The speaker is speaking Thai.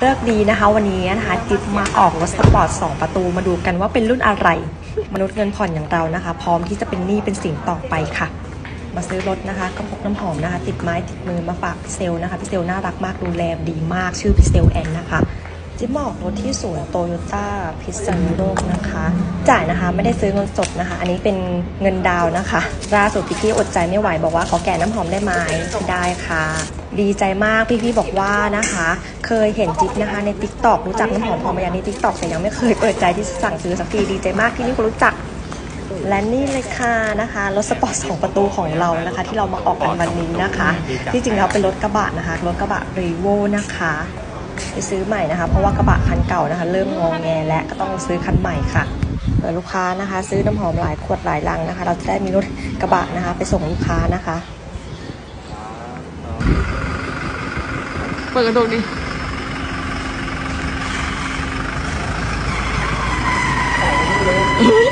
เลิกดีนะคะ วันนี้นะคะจิ๊บมาออกรถสปอร์ต2ประตูมาดูกันว่าเป็นรุ่นอะไร มนุษย์เงินผ่อนอย่างเรานะคะ พร้อมที่จะเป็นหนี้เป็นสินต่อไปค่ะ มาซื้อรถนะคะก็พกน้ำหอมนะคะ ติดไม้ติดมือมาฝากพี่เซลนะคะพี่เซลน่ารักมากดูแลดีมากชื่อพี่เซลแอนนะคะจิ๊บมาออกรถที่สวนโตโยต้าพิษณุโลกนะคะ จ่ายนะคะ ไม่ได้ซื้อเงินสดนะคะ อันนี้เป็นเงินดาวนะคะล่าสุดพี่พี่อดใจไม่ไหวบอกว่าขอแกะน้ำหอมได้ไหมได้ค่ะ ดีใจมากพี่พี่บอกว่านะคะ เคยเห็นจิ๊บนะคะ ในทิกต็อกรู้จักน้ำหอมพอมาอย่างในทิกต็อกแต่ยังไม่เคยเปิดใจที่สั่งซื้อสักทีดีใจมากที่นี่คนรู้จักและนี่เลยค่ะนะคะรถสปอร์ตสองประตูของเรานะคะ ที่เรามาออกกันวันนี้นะคะ ที่จริงแล้วเป็นรถกระบะนะคะรถกระบะรีโวนะคะไปซื้อใหม่นะคะ เพราะว่ากระบะคันเก่านะคะ เริ่มงองแงและก็ต้องซื้อคันใหม่ค่ะ ลูกค้านะคะ ซื้อน้ำหอมหลายขวดหลายลังนะคะ เราจะได้มีรถกระบะนะคะ ไปส่งลูกค้านะคะเปิดกระจกดิเ